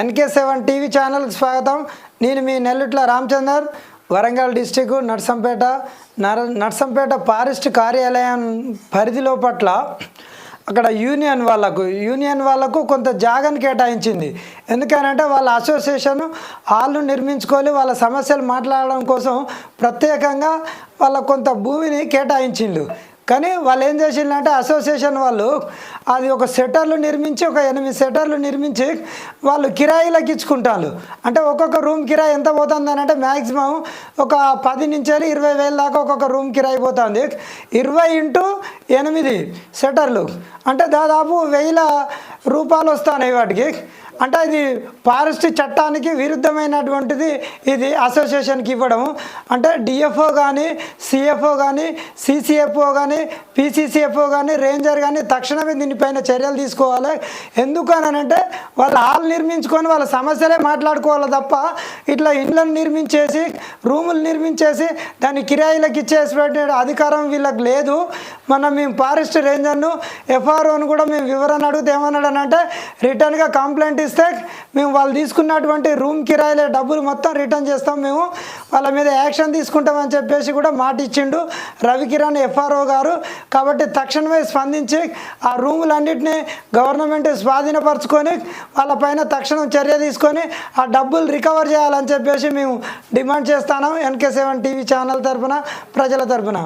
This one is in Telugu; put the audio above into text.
ఎన్కే సెవెన్ టీవీ ఛానల్కి స్వాగతం. నేను మీ నెల్లుట్ల రామచందర్ వరంగల్ డిస్టిక్ నర్సంపేట నర నర్సంపేట ఫారెస్ట్ కార్యాలయం పరిధిలో పట్ల అక్కడ యూనియన్ వాళ్ళకు యూనియన్ వాళ్ళకు కొంత జాగను కేటాయించింది. ఎందుకనంటే వాళ్ళ అసోసియేషన్ వాళ్ళు నిర్మించుకొని వాళ్ళ సమస్యలు మాట్లాడడం కోసం ప్రత్యేకంగా వాళ్ళ కొంత భూమిని కేటాయించిండు. కానీ వాళ్ళు ఏం చేసిందంటే అసోసియేషన్ వాళ్ళు అది ఒక సెటర్లు నిర్మించి ఒక ఎనిమిది సెటర్లు నిర్మించి వాళ్ళు కిరాయిలకు ఇచ్చుకుంటారు అంటే ఒక్కొక్క రూమ్ కిరాయి ఎంత పోతుంది అని అంటే మ్యాక్సిమం ఒక పది నుంచి ఇరవై వేల దాకా ఒక్కొక్క రూమ్ కిరాయి పోతుంది. ఇరవై ఇంటూ ఎనిమిది సెటర్లు. అంటే దాదాపు వేల రూపాలు వస్తున్నాయి వాటికి. అంటే ఇది ఫారెస్ట్ చట్టానికి విరుద్ధమైనటువంటిది ఇది అసోసియేషన్కి ఇవ్వడము. అంటే డిఎఫ్ఓ కానీ సిఎఫ్ఓ కానీ సిసిఎఫ్ఓ కానీ పిసిసిఎఫ్ఓ కానీ రేంజర్ కానీ తక్షణమే దీనిపైన చర్యలు తీసుకోవాలి. ఎందుకు అని అంటే వాళ్ళు హాల్ నిర్మించుకొని వాళ్ళ సమస్యలే మాట్లాడుకోవాలి తప్ప ఇట్లా ఇండ్లను నిర్మించేసి రూములు నిర్మించేసి దాన్ని కిరాయిలకు ఇచ్చేసి అధికారం వీళ్ళకి లేదు. మనం మేము ఫారెస్ట్ రేంజర్ను ఎఫ్ఆర్ఓను కూడా మేము వివరణ అడిగితే ఏమన్నాడు అంటే రిటర్న్గా కంప్లైంట్ ఇస్తే మేము వాళ్ళు తీసుకున్నటువంటి రూమ్ కిరాయిల డబ్బులు మొత్తం రిటర్న్ చేస్తాం మేము. వాళ్ళ మీద యాక్షన్ తీసుకుంటామని చెప్పేసి కూడా మాట ఇచ్చిండు రవికిరణ్ ఎఫ్ఆర్ఓ గారు. కాబట్టి తక్షణమే స్పందించి ఆ రూములన్నింటినీ గవర్నమెంట్ స్వాధీనపరచుకొని వాళ్ళపైన తక్షణం చర్య తీసుకొని ఆ డబ్బులు రికవర్ చేయాలని చెప్పేసి మేము డిమాండ్ చేస్తాను ఎన్కే సెవెన్ టీవీ ఛానల్ తరఫున ప్రజల తరఫున